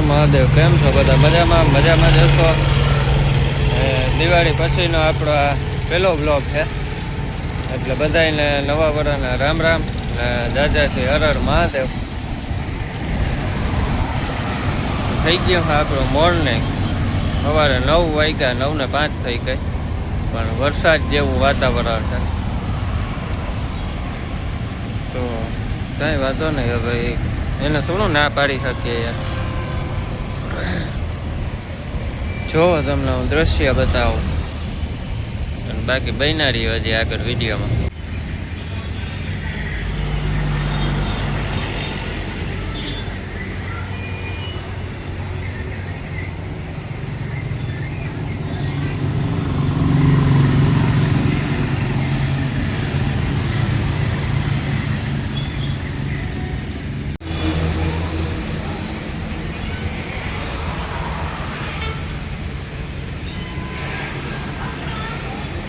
મહાદેવ. કેમ છો બધા? મજામાં? મજામાં જશો દિવાળી પછીનો આપણો આ પહેલો બ્લોગ છે. એટલે બધાને નવા વર્ષના રામ રામ ને દાદાશ્રી શ્રી હર હર મહાદેવ. થઈ ગયો હા આપણો મોર્નિંગ. સવારે નવ વાગ્યા, નવ ને પાંચ થઈ ગઈ. પણ વરસાદ જેવું વાતાવરણ છે. તો કાંઈ વાંધો નહીં, હવે એને થોડું ના પાડી શકીએ. યાર જોવો તમને હું દ્રશ્ય બતાવું. અને બાકી બન્યા હજી આગળ વિડીયોમાં.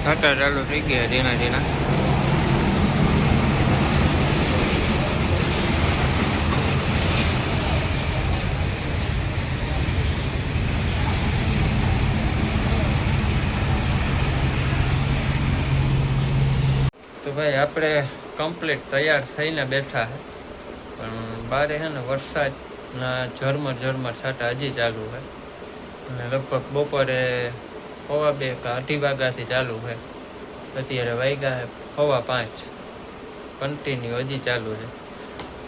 ઘટા ચાલુ થઈ ગયા ધીના ધીના તો ભાઈ, આપણે કમ્પ્લીટ તૈયાર થઈને બેઠા છે પણ બારે છે ને વરસાદના ઝરમર ઝરમર છાંટા હજી ચાલુ છે અને લગભગ બપોરે સવા બે કે અઢી વાગ્યાથી ચાલુ છે. અત્યારે વાગ્યા છે સવા પાંચ. કન્ટિન્યુ હજી ચાલુ છે.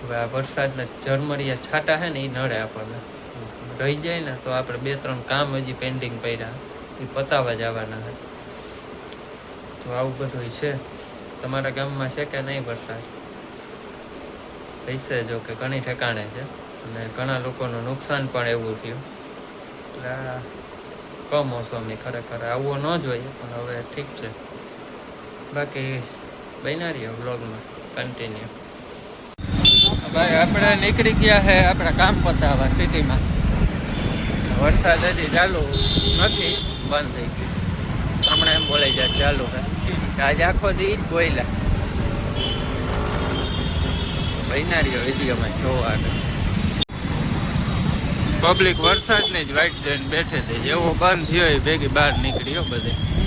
હવે આ વરસાદના ઝરમરિયા છાંટા છે ને એ નડે આપણને. રહી જાય ને તો આપણે બે ત્રણ કામ હજી પેન્ડિંગ પડ્યા. એ પતાવવા જવાના છે. તો આવું બધું છે. તમારા ગામમાં છે કે નહીં વરસાદ? પૈસે જો કે ઘણી ઠેકાણે છે. અને ઘણા લોકોનું નુકસાન પણ એવું થયું. એટલે કમોસમી ખરેખર. આવવો ન જોઈએ, પણ હવે ઠીક છે. બાકી બન્યા રહીએ વ્લોગમાં કન્ટિન્યુ ભાઈ, આપણે નીકળી ગયા છે આપણા કામ પતાવવા સિટીમાં. વરસાદ હજી ચાલુ નથી, બંધ થઈ ગયું. હમણાં એમ બોલાઈ જાય, ચાલુ છે આજે આખો દી જ બોયલા બન્યા રહ્યો વિડીયોમાં જોવા પબ્લિક વરસાદની જ વાઇટ જોઈને બેઠે છે. જેવો બંધ થયો એ ભેગી બહાર નીકળ્યો બધે.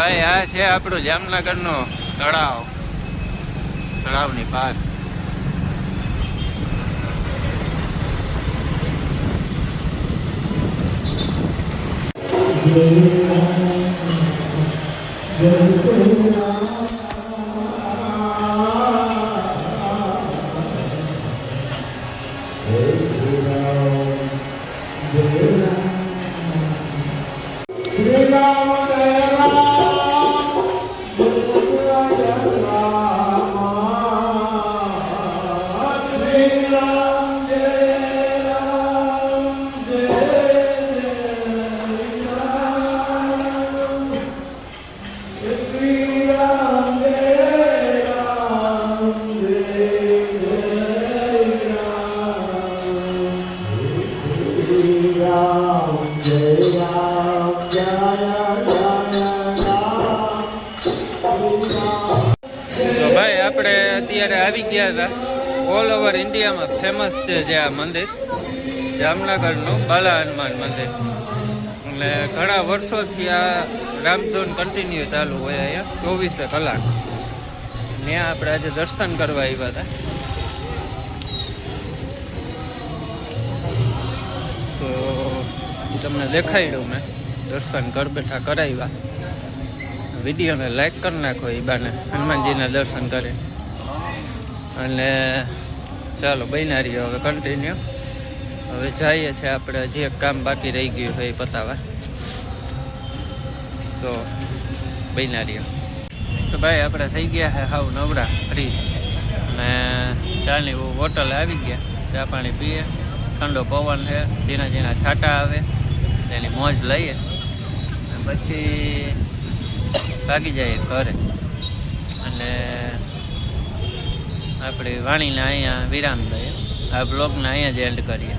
ભાઈ આ છે આપણું જામનગરનો તળાવ. તળાવની પાક તો ભાઈ, આપણે અત્યારે આવી ગયા હતા. ઓલ ઓવર ઇન્ડિયામાં ફેમસ છે જે આ મંદિર. જામનગરનું બાલા હનુમાન મંદિર. એટલે ઘણા વર્ષોથી આ રામધૂન કન્ટિન્યુ ચાલુ હોય અહીંયા ચોવીસે કલાક. ત્યાં આપણે આજે દર્શન કરવા આવ્યા હતા. તમને દેખાડ્યું મેં. દર્શન ઘર બેઠા કરાવ્યા. વિડીયોને લાઈક કરી નાખો એ બાને. હનુમાનજીના દર્શન કરી. અને ચાલો બનારી હવે કન્ટિન્યુ હવે જઈએ છીએ આપણે જે કામ બાકી રહી ગયું હોય એ પતાવા. તો બન્યા તો ભાઈ, આપણે થઈ ગયા છે હાવ નવરા, ફ્રી. અને ચાની હોટલ આવી ગયા. ચા પાણી પીએ. ઠંડો પવન છે. ઝીણા ઝીણા છાંટા આવે. એની મોજ લઈએ પછી ભાગી જઈએ ઘરે. અને આપણી વાણીને અહીંયા વિરામ દઈએ આ બ્લોગને અહીંયા જ એન્ડ કરીએ.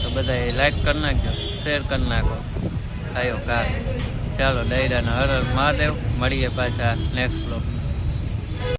તો બધાએ લાઈક કરી નાખજો શેર કરી નાખો. આયો કાર ચાલો, ડાયરાના હર હર મહાદેવ. મળીએ પાછા નેક્સ્ટ બ્લોગમાં